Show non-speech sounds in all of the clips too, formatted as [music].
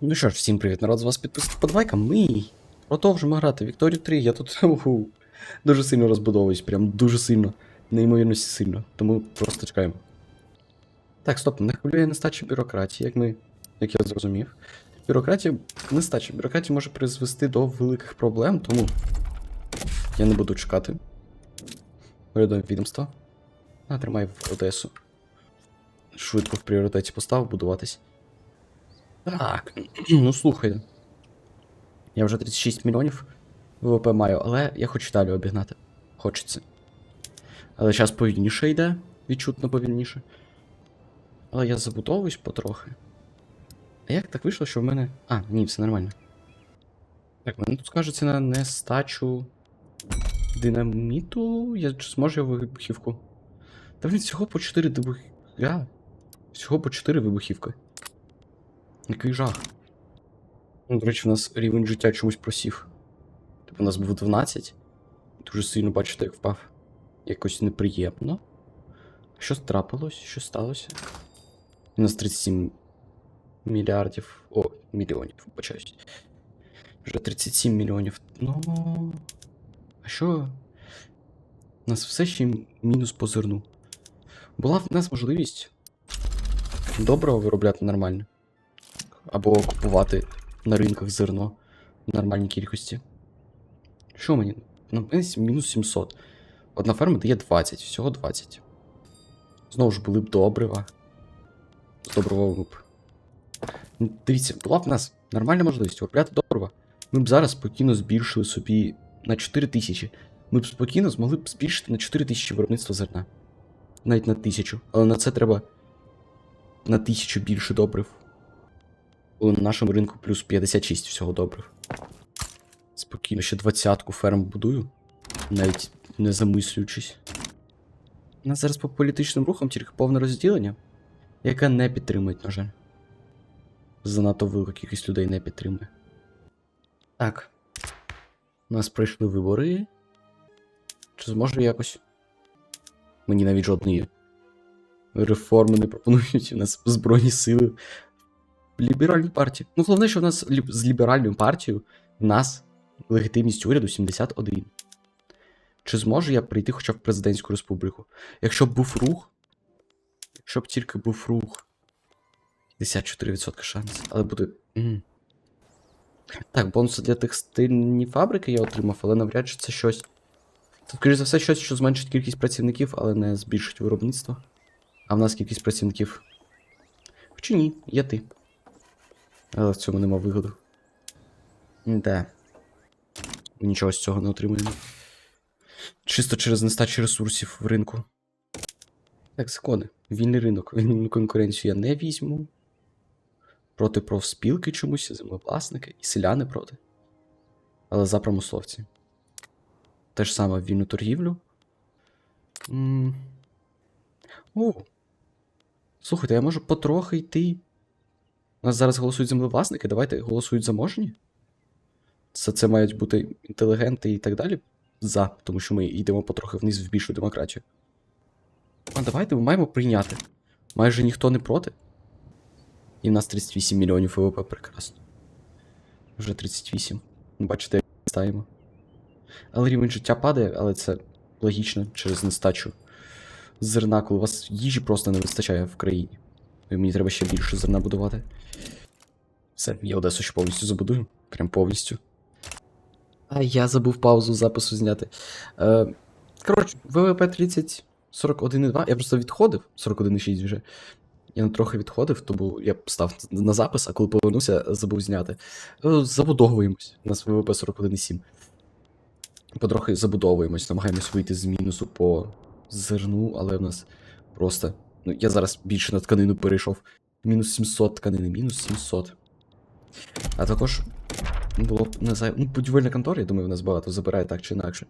Ну що ж, всім привіт, народ, з вас підписати подвайка. Ми продовжимо грати Вікторію 3. Я тут [laughs] уху, дуже сильно розбудовуюсь, прям дуже сильно, неймовірно сильно. Тому просто чекаємо. Так, стоп, не хвилює нестача бюрократії, як ми. як я зрозумів. Бюрократія, нестача бюрократії може призвести до великих проблем, тому я не буду чекати. Передаємо відомство. А, тримай в Одесу. Швидко в пріоритеті поставив будуватись. Так, [clears throat] ну слухай. Я вже 36 мільйонів ВВП маю, але я хочу далі обігнати. Хочеться. Але зараз повільніше йде, відчутно повільніше. Але я забудовуюсь потрохи. А як так вийшло, що в мене. А, ні, все нормально. Так, мене тут скажеться на нестачу динаміту. Я чи зможу я вибухівку. Та блін, всього по 4 вибух... Я... Всього по 4 вибухівки. Який жах. Ну, до речі, у нас рівень життя чомусь просів. Типу, у нас був 12. Дуже сильно бачите, як впав. Якось неприємно. Що трапилось? Що сталося? У нас 37 мільярдів. О, мільйонів, вибачаюсь. Вже 37 мільйонів. Ну. А що? У нас все ще мінус по зерну. Була в нас можливість доброго виробляти нормально. Або купувати на ринках зерно в нормальній кількості. Що мені? Ну, мінус 700. Одна ферма дає 20, всього 20. Знову ж були б добрива. З добривого б. Дивіться, була б в нас нормальна можливість виробляти добрива. Ми б зараз спокійно збільшили собі на 4 тисячі. Ми б спокійно змогли б збільшити на 4 тисячі виробництво зерна. Навіть на тисячу. Але на це треба на тисячу більше добрив. У нашому ринку плюс 56 всього добрив. Спокійно, ще двадцятку ферм будую, навіть не замислюючись. У нас зараз по політичним рухам тільки повне розділення, яке не підтримують, на жаль. Занадто велика кількість людей не підтримує. Так. У нас пройшли вибори. Чи зможу якось? Мені навіть жодної реформи не пропонують. У нас збройні сили ліберальній партії. Ну, головне, що в нас з ліберальною партією в нас легітимність уряду 71. Чи зможу я прийти хоча б в президентську республіку? Якщо б був рух. Якщо б тільки був рух. 54% шанс. Але буде. Так, бонуси для текстильні фабрики я отримав, але навряд чи це щось. Це, скоріш за все, щось, що зменшить кількість працівників, але не збільшить виробництво. А в нас кількість працівників. Чи ні, є ти. Але в цьому нема вигоду. Да. Нічого з цього не отримуємо. Чисто через нестачу ресурсів в ринку. Так, закони. Вільний ринок. Вільну конкуренцію я не візьму. Проти профспілки чомусь, землевласники і селяни проти. Але за промисловці. Те ж саме вільну торгівлю. М. О. Слухайте, я можу потрохи йти. У нас зараз голосують землевласники, давайте голосують заможні. Це, це мають бути інтелігенти і так далі. За, тому що ми йдемо потрохи вниз в більшу демократію. А давайте ми маємо прийняти. Майже ніхто не проти. І в нас 38 мільйонів ВВП прекрасно. Вже 38. Бачите, як стаємо. Але рівень життя падає, але це логічно через нестачу зерна, коли у вас їжі просто не вистачає в країні. І мені треба ще більше зерна будувати. Все, я Одесу ще повністю забудую. Прям повністю. А я забув паузу запису зняти. Е, коротше, ВВП 30, 41,2. Я просто відходив. 41,6 вже. Я трохи відходив, тому я став на запис, а коли повернувся, забув зняти. Е, Забудовуємось. У нас ВВП 41,7. Потрохи забудовуємось, намагаємось вийти з мінусу по зерну, але в нас просто. Ну, я зараз більше на тканину перейшов. Мінус 700 тканини, мінус 700. А також було б не зайве. Ну, будівельна контора, я думаю, в нас багато забирає так чи інакше.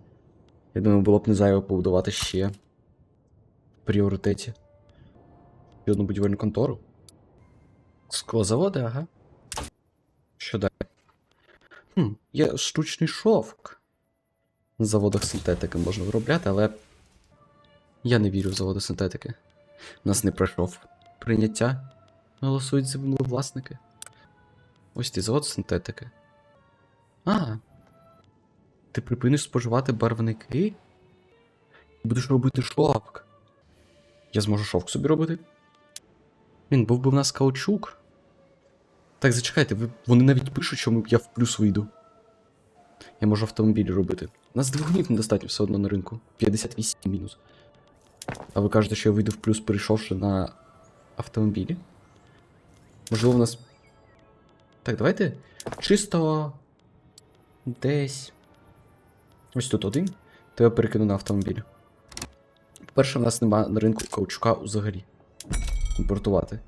Я думаю, було б не зайво побудувати ще в пріоритеті. І одну будівельну контору. Склозаводи, ага. Що далі? Хм, є штучний шовк. На заводах синтетики можна виробляти, але. Я не вірю в заводи синтетики. У нас не пройшов прийняття. Голосують землевласники. Ось ти завод синтетики. А. Ти припиниш споживати барвники? Будеш робити шовк. Я зможу шовк собі робити. Він був би в нас каучук. Так, зачекайте, ви, вони навіть пишуть, що я в плюс вийду. Я можу автомобілі робити. У нас двигунів недостатньо все одно на ринку. 58 мінус. А ви кажете, що я вийду в плюс, перейшовши на автомобілі? Можливо, у нас. Так, давайте. Чисто. Десь. Ось тут один. То я перекину на автомобіль. По-перше, в нас нема на ринку каучука взагалі. Імпортувати.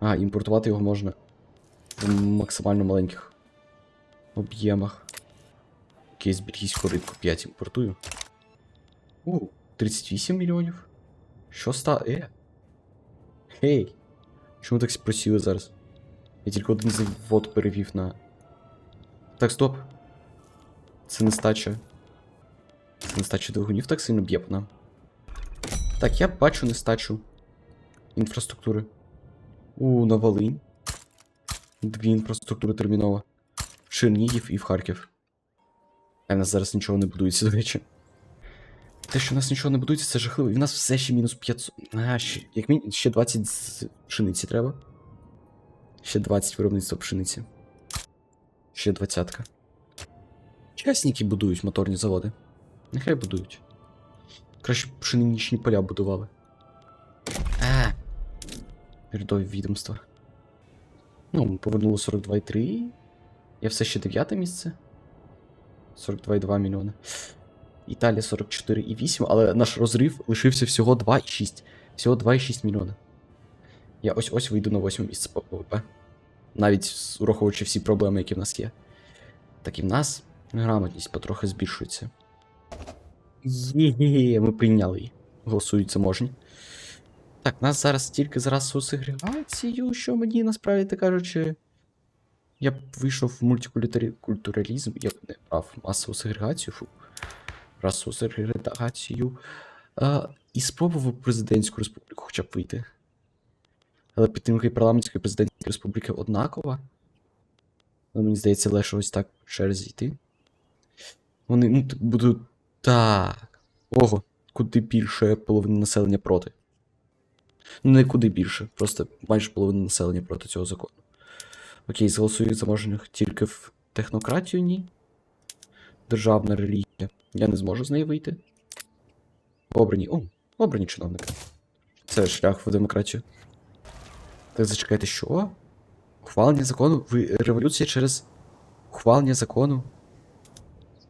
А, імпортувати його можна в максимально маленьких об'ємах. Кейс бельгійського ринку 5 імпортую. У, 38 мільйонів. Що ста. Е? Гей! Чому так просіли зараз? Я тільки один завод перевів на. Так, стоп. Це нестача. Це нестача двигунів так сильно б'є по нам. Так, я бачу нестачу інфраструктури. У, на Волинь. Дві інфраструктури терміново. В Чернігів і в Харків. А в нас зараз нічого не будується, до речі. Те, що в нас нічого не будується, це жахливо. І в нас все ще мінус 500. А, ще, як мінімум, ще 20 пшениці треба. Ще 20 виробництва пшениці. Ще 20. Часники будують моторні заводи. Нехай будують. Краще пшеничні поля будували. А. Рядові відомства. Ну, ми повернули 42,3. Я все ще дев'яте місце. 42,2 мільйони. Італія 44,8, але наш розрив лишився всього 2,6. Всього 2,6 мільйона. Я ось ось вийду на 8 місце по ПВП. Навіть ураховуючи всі проблеми, які в нас є. Так і в нас грамотність потрохи збільшується. Є, ми прийняли її. Голосують заможні. Так, нас зараз тільки за расову сегрегацію, що мені насправді так кажучи. Я б вийшов в мультикультуралізм, я б не брав масову сегрегацію, фу. Расову сегрегацію. І спробував президентську республіку хоча б вийти. Але підтримка і парламентської президентської республіки однакова. Але мені здається, легше ось так через йти. Вони ну, будуть. Так. Ого, куди більше половини населення проти. Ну, не куди більше, просто майже половина населення проти цього закону. Окей, зголосують заможних тільки в технократію, ні. Державна релігія. Я не зможу з неї вийти. Обрані. О, обрані чиновники. Це шлях в демократію. Так зачекайте, що? Ухвалення закону? Ви революція через ухвалення закону?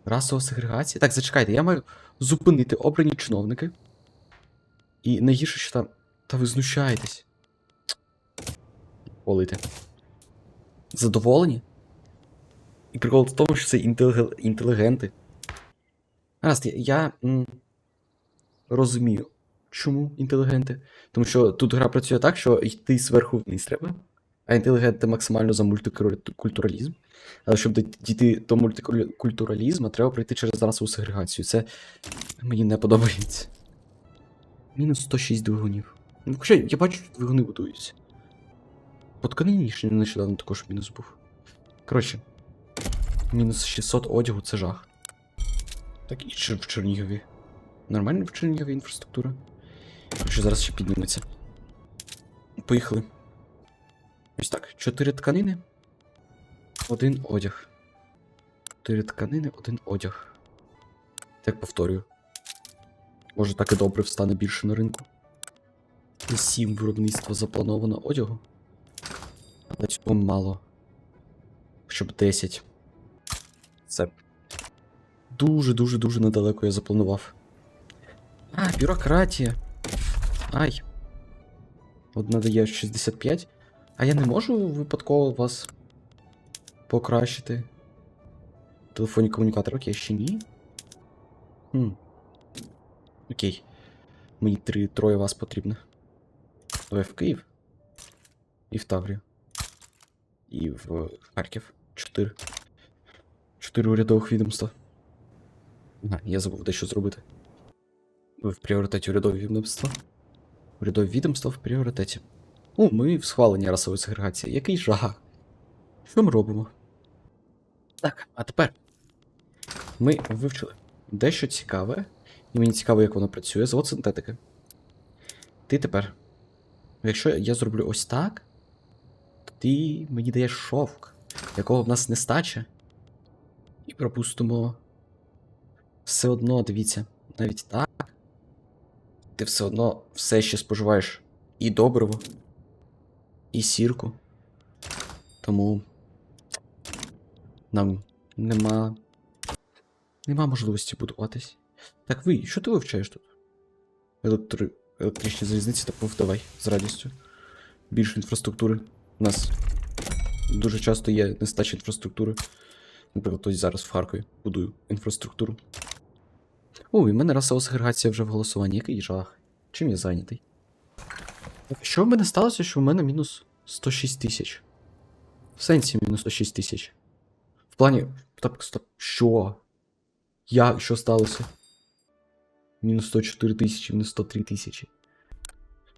Расова сегрегація? Так, зачекайте, я маю зупинити обрані чиновники. І найгірше, що там. Та ви знущаєтесь. Волити. Задоволені? І прикол в тому, що це інтелег... інтелігенти. Гаразд, я, розумію, чому інтелігенти. Тому що тут гра працює так, що йти зверху вниз треба, а інтелігенти максимально за мультикультуралізм. Але щоб дійти до мультикультуралізму, треба пройти через расову сегрегацію. Це мені не подобається. Мінус 106 двигунів. Ну, хоча я бачу, що двигуни будуються. По тканині нещодавно також мінус був. Коротше, мінус 600 одягу це жах. Так і Чер- в Чернігові. Нормальна в Чернігові інфраструктура. Коротше, зараз ще підніметься. Поїхали. Ось так. Чотири тканини. Один одяг. Чотири тканини, один одяг. Так повторюю. Може так і добре встане більше на ринку. Сім виробництва заплановано одягу. Але цього мало. Щоб 10. Це. Дуже-дуже дуже недалеко я запланував. А, бюрократія. Ай. От надає 65. А я не можу випадково вас покращити. Телефонні комунікатори, окей, ще ні. Хм. Окей. Мені три, троє вас потрібно. Давай в Київ. І в Таврію. І в Харків. Чотири. Чотири урядових відомства. А, я забув дещо зробити. В пріоритеті урядові відомства. Урядові відомства в пріоритеті. О, ми в схваленні расової сегрегації. Який жах. Що ми робимо? Так, а тепер ми вивчили дещо цікаве, і мені цікаво, як воно працює. Завод синтетики. Ти тепер. Якщо я зроблю ось так, то ти мені даєш шовк, якого в нас нестача. І пропустимо. Все одно, дивіться, навіть так. Ти все одно все ще споживаєш і добриво, і сірку. Тому нам нема. Нема можливості будуватись. Так ви, що ти вивчаєш тут? Електри... Електричні залізниці, так давай, з радістю. Більше інфраструктури. У нас дуже часто є нестача інфраструктури. Наприклад, ось зараз в Харкові будую інфраструктуру. О, і в мене расова сегрегація вже в голосуванні. Який жах. Чим я зайнятий? Що в мене сталося, що в мене мінус 106 тисяч? В сенсі мінус 106 тисяч. В плані. Так, стоп. Що? Як? Що сталося? Мінус 104 тисячі, мінус 103 тисячі.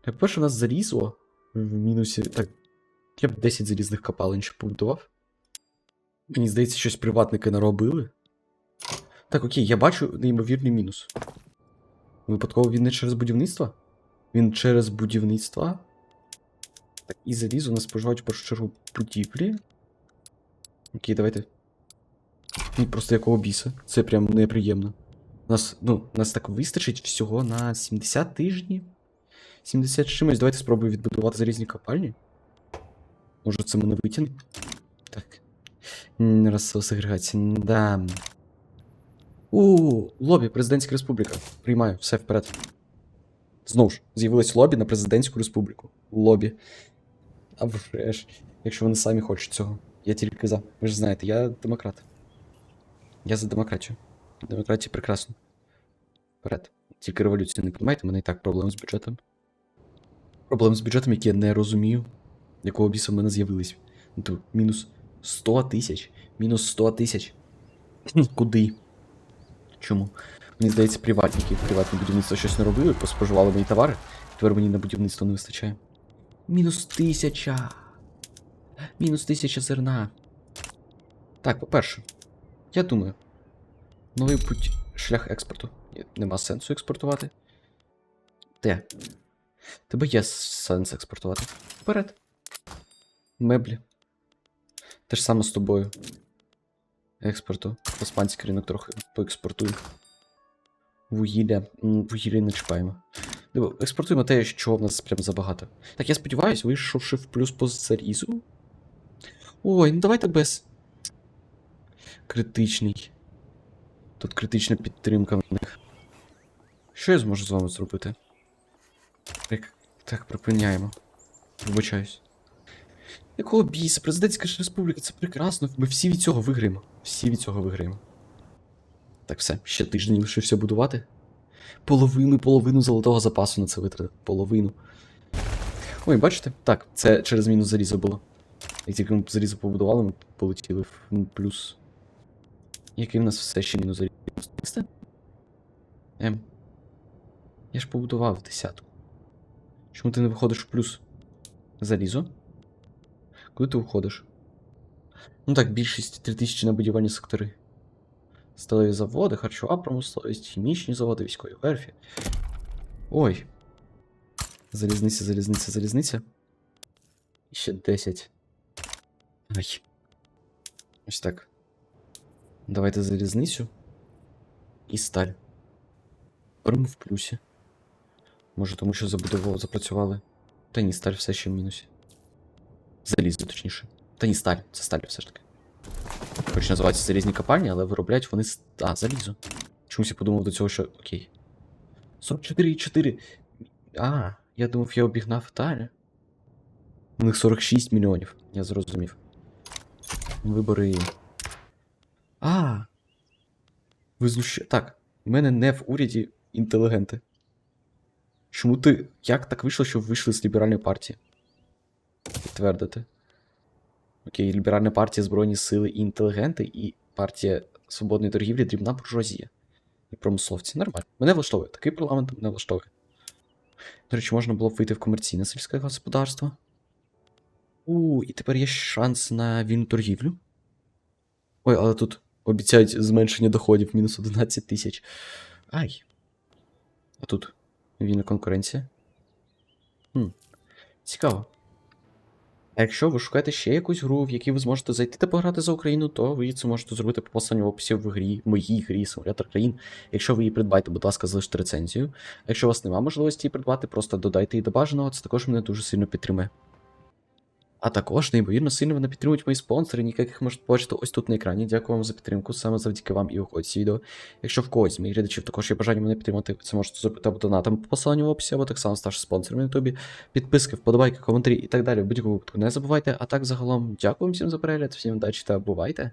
Так, по-перше, у нас залізло в мінусі. Так. Я б 10 залізних копалень ще побудував. Мені здається, щось приватники наробили. Так, окей, я бачу неймовірний мінус. Випадково він не через будівництво? Він через будівництво. Так, і залізо нас споживають в першу чергу будівлі. Окей, давайте. І просто якого біса. Це прям неприємно. У нас, ну, нас так вистачить всього на 70 тижнів. 70 чимось. Давайте спробую відбудувати залізні копальні. Може це мене витягне? Так. М, Расова сегрегація. Да. У, лобі, президентська республіка. Приймаю, все вперед. Знову ж, з'явилось лобі на президентську республіку. Лобі. А вже ж, якщо вони самі хочуть цього. Я тільки за. Ви ж знаєте, я демократ. Я за демократію. Демократія прекрасно. Вперед. Тільки революцію не приймайте, мене і так проблеми з бюджетом. Проблеми з бюджетом, які я не розумію, якого біса в мене з'явились. Ну, мінус 100 тисяч. Мінус 100 тисяч. Куди? Чому? Мені здається, приватники, приватне будівництво щось не робили, поспоживали мої товари. Тепер мені на будівництво не вистачає. Мінус тисяча. Мінус тисяча зерна. Так, по-перше, я думаю, новий путь шлях експорту. Нема сенсу експортувати. Де? Тебе є сенс експортувати. Вперед. Меблі. Те ж саме з тобою. Експорту. В іспанський ринок трохи поекспортую. Вугілля. Вугілля не чіпаємо. Диво, експортуємо те, що в нас прям забагато. Так, я сподіваюсь, вийшовши в плюс по зарізу. Ой, ну давайте без. Критичний. Тут критична підтримка в них. Що я зможу з вами зробити? Так, так припиняємо. Вибачаюсь. Якого біса? Президентська республіка, це прекрасно. Ми всі від цього виграємо. Всі від цього виграємо. Так, все, ще тиждень лишився будувати. Половину, половину золотого запасу на це витратив. Половину. Ой, бачите? Так, це через мінус заліза було. Як тільки ми залізо побудували, ми полетіли в плюс. Який в нас все ще мінус залізо? 300? Ем. Я ж побудував десятку. Чому ти не виходиш в плюс? Залізо? Коли ти виходиш? Ну так, більшість 3000 на будівельні сектори. Сталеві заводи, харчова промисловість, хімічні заводи, військові верфі. Ой. Залізниця, залізниця, залізниця. І ще 10. Ай. Ось так. Давайте залізницю. І сталь. Тепер в плюсі. Може, тому що забудово запрацювали. Та ні, сталь все ще в мінусі. Залізо, точніше. Та ні, сталь, це сталь все ж таки. Хоч називаються залізні копальні, але виробляють вони. А, залізо. Чомусь я подумав до цього, що. Окей. 44,4. А, я думав, я обігнав Італію. У них 46 мільйонів, я зрозумів. Вибори. А. Ви знуща... Так, в мене не в уряді інтелігенти. Чому ти. Як так вийшло, що ви вийшли з ліберальної партії? Підтвердити. Окей, ліберальна партія Збройні Сили і інтелігенти, і партія свободної торгівлі дрібна буржуазія. І промисловці. Нормально. Мене влаштовує. Такий парламент мене влаштовує. До речі, можна було б вийти в комерційне сільське господарство. У, і тепер є шанс на вільну торгівлю. Ой, але тут обіцяють зменшення доходів мінус 11 тисяч. Ай. А тут вільна конкуренція. Хм. Цікаво. А якщо ви шукаєте ще якусь гру, в якій ви зможете зайти та пограти за Україну, то ви це можете зробити по посланню в описі в грі, в моїй грі Симулятор країн. Якщо ви її придбаєте, будь ласка, залиште рецензію. Якщо у вас немає можливості її придбати, просто додайте її до бажаного, це також мене дуже сильно підтримує. А також, неймовірно, сильно мене підтримують мої спонсори, яких можете бачити ось тут на екрані. Дякую вам за підтримку, саме завдяки вам і виходить відео. Якщо в когось з моїх глядачів також є бажання мене підтримати, це можете зробити або донатом по посиланню в описі, або так само ставши спонсором на ютубі. Підписки, вподобайки, коментарі і так далі. В будь-якому випадку не забувайте. А так загалом, дякую всім за перегляд, всім удачі та бувайте!